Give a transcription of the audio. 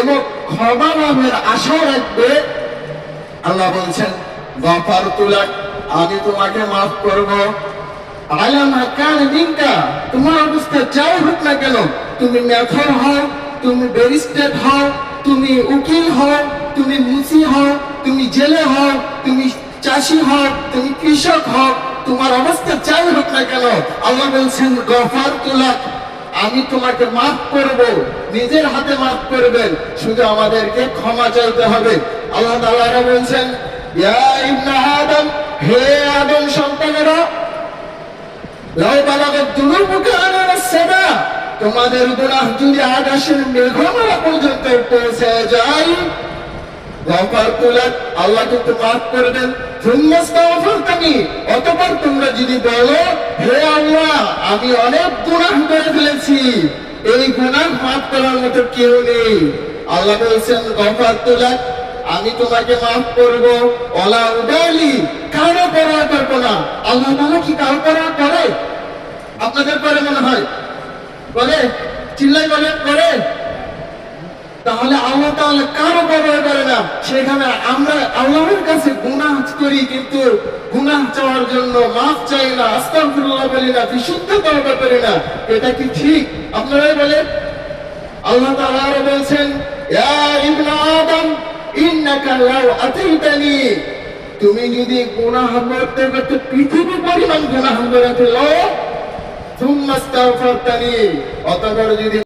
এবং ক্ষমা লাভের আশা রাখবে। আল্লাহ বলছেন, গফার তুলাক, আমি তোমাকে মাফ করব। আলাম কান দিনটা তোমার অবস্থা যাই হোক না কেন, তুমি মেথর হও, তুমি হও, তুমি উকিল হও, তুমি মুসি হও, তুমি জেলে হও, তুমি চাষি হও, তুমি কৃষক হও, তোমার অবস্থা যাই হোক না কেন, আল্লাহ বলছেন, গফার তুলাক আমি তোমাকে মাফ করব। নিজের হাতে মাফ করবেন। শুধু আমাদেরকে ক্ষমা চাইতে হবে। আল্লাহ তাআলা বলছেন, ইয়া ইবনে আদম, হে আদম সন্তানেরা, লাউ বালাগাত দুনুবুকা আনাস সামা, তোমাদের গুনাহ যদি আকাশের মেঘমালা পর্যন্ত পৌঁছে যায় তুলাক আল্লাহ কিন্তু মাফ করে দেন। অতপর তোমরা যদি বলো, হে আল্লাহ, আমি অনেক গুনাহ করে ফেলেছি। এই গুনাহ মাফ করার মতো কেউ নেই। আল্লাহ বলছেন গফার তুলাক আমি তোমাকে মাফ করব। ওলা উদালি, কারও পরোয়া করব না। আল্লাহ তাআলা কি কারও পরোয়া করে? আপনাদের পরে মনে হয়? করে? চিল্লাই বলে করে? তাহলে আল্লাহ তাহলে কারও ব্যবহার করে না? সেখানে আমরা আল্লাহর কাছে গুনাহ করি, কিন্তু গুনাহ চাওয়ার জন্য মাফ চাই না, আস্তাগফিরুল্লাহ বলি না, বিশুদ্ধ তওবা করি না। এটা কি ঠিক? আপনারাই বলেন। আল্লাহ তাআলা আরও বলছেন, ইয়া ইবনে আদম, ইন্নাকা লাউ আতাইতানি। তুমি যদি গুনাহ করতে করতে পৃথিবী পরিমাণ গুনাহ করে ফেলো থুম্মা আস্তাগফারতানি। অতঃপর যদি